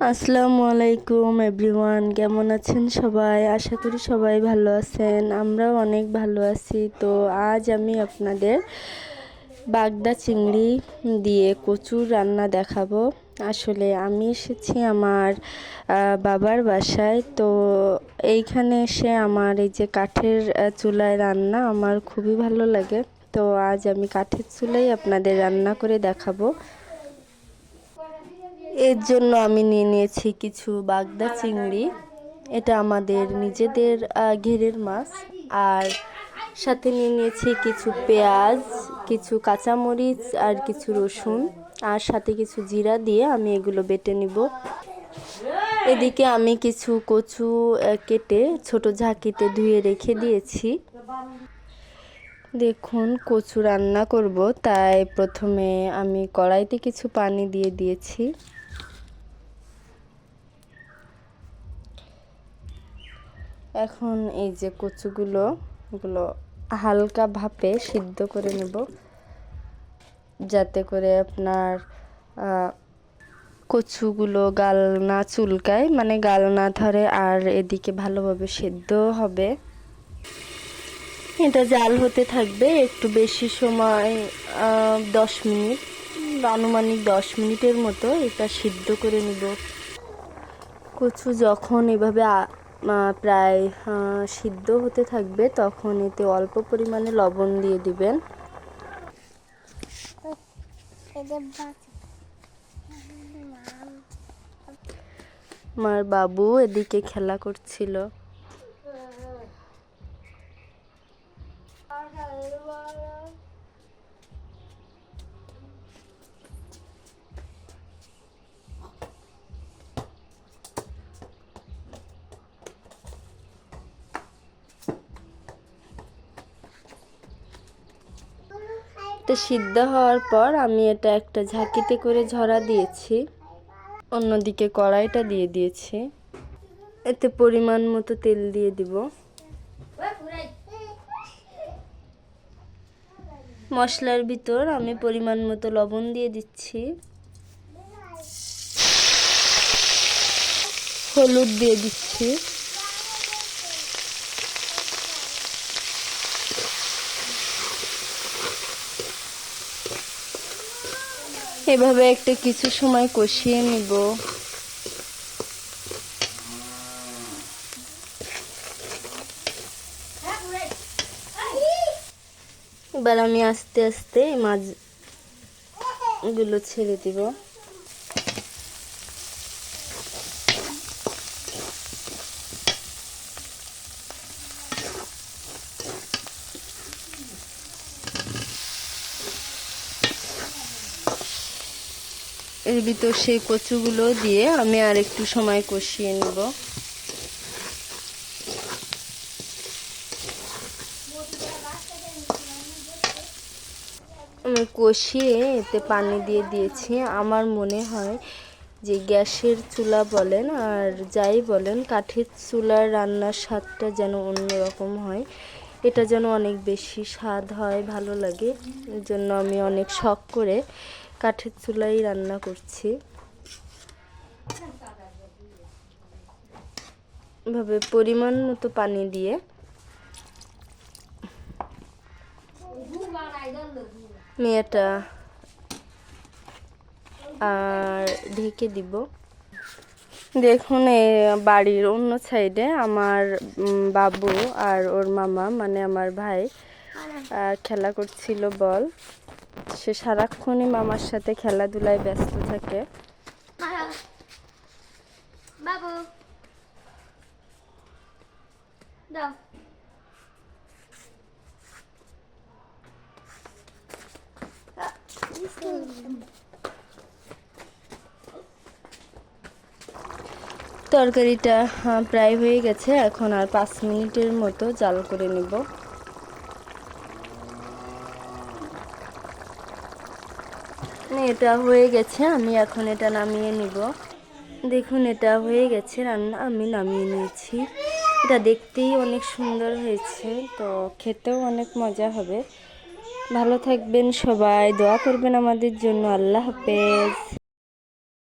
আসসালামু আলাইকুম, এভরিওয়ান। কেমন আছেন সবাই? আশা করি সবাই ভালো আছেন। আমরাও অনেক ভালো আছি। তো আজ আমি আপনাদের বাগদা চিংড়ি দিয়ে কচুর রান্না দেখাবো। আসলে আমি এসেছি আমার বাবার বাসায়। তো এইখানে এসে আমার এই যে কাঠের চুলায় রান্না আমার খুবই ভালো লাগে। তো আজ আমি কাঠের চুলাই আপনাদের রান্না করে দেখাবো। এর জন্য আমি নিয়ে নিয়েছি কিছু বাগদা চিংড়ি। এটা আমাদের নিজেদের ঘেরের মাছ। আর সাথে নিয়ে নিয়েছি কিছু পেঁয়াজ, কিছু কাঁচামরিচ আর কিছু রসুন। আর সাথে কিছু জিরা দিয়ে আমি এগুলো বেটে নিব। এদিকে আমি কিছু কচু কেটে ছোট ঝাঁকিতে ধুয়ে রেখে দিয়েছি। দেখুন, কচু রান্না করব। তাই প্রথমে আমি কড়াইতে কিছু পানি দিয়ে দিয়েছি। এখন এই যে কচুগুলো, এগুলো হালকা ভাপে সিদ্ধ করে নেব। যাতে করে আপনার কচুগুলো গাল না চুলকায় মানে গাল না ধরে আর এদিকে ভালোভাবে সেদ্ধ হবে। এটা জাল হতে থাকবে একটু বেশি সময় দশ মিনিট, আনুমানিক দশ মিনিটের মতো এটা সিদ্ধ করে নিব। কচু যখন এভাবে প্রায় সিদ্ধ হতে থাকবে, তখন এতে অল্প পরিমাণে লবণ দিয়ে দিবেন। আমার বাবু এদিকে খেলা করছিল। এটা সিদ্ধ হওয়ার পর আমি এটা একটা ঝাঁকিতে করে ঝরা দিয়েছি। অন্যদিকে কড়াইটা দিয়ে দিয়েছি। এতে পরিমাণ মতো তেল দিয়ে দিব। মশলার ভিতর আমি পরিমাণ মতো লবণ দিয়ে দিচ্ছি। হলুদ দিয়ে দিচ্ছি। এভাবে একটা কিছু সময় কষিয়ে নিব। এবার আমি আস্তে আস্তে মাছগুলো ছেড়ে দিব। এর ভিতর সেই কচুগুলো দিয়ে আমি আর একটু সময় কষিয়ে নেব। আমি কষিয়ে এতে পানি দিয়ে দিয়েছি। আমার মনে হয় যে গ্যাসের চুলা বলেন আর যাই বলেন, কাঠের চুলার রান্নার স্বাদটা যেন অন্যরকম হয়। এটা যেন অনেক বেশি স্বাদ হয়, ভালো লাগে। এর জন্য আমি অনেক শখ করে কাঠের চুলাই রান্না করছি। ভাবে পরিমাণ মতো পানি দিয়ে। মেয়েটা আর ঢেকে দিব। দেখুন এই বাড়ির অন্য সাইডে আমার বাবু আর ওর মামা মানে আমার ভাই খেলা করছিল বল। সে সারাক্ষণই মামার সাথে খেলাধুলায় ব্যস্ত থাকে। বাবু। তরকারিটা প্রায় হয়ে গেছে। এখন আর পাঁচ মিনিটের মতো জাল করে নেব। এটা হয়ে গেছে, আমি এখন এটা নামিয়ে নিব। দেখুন, এটা হয়ে গেছে, রান্না আমি নামিয়ে নিয়েছি। এটা দেখতেই অনেক সুন্দর হয়েছে, তো খেতেও অনেক মজা হবে। ভালো থাকবেন সবাই, দোয়া করবেন আমাদের জন্য, আল্লাহ হাফেজ।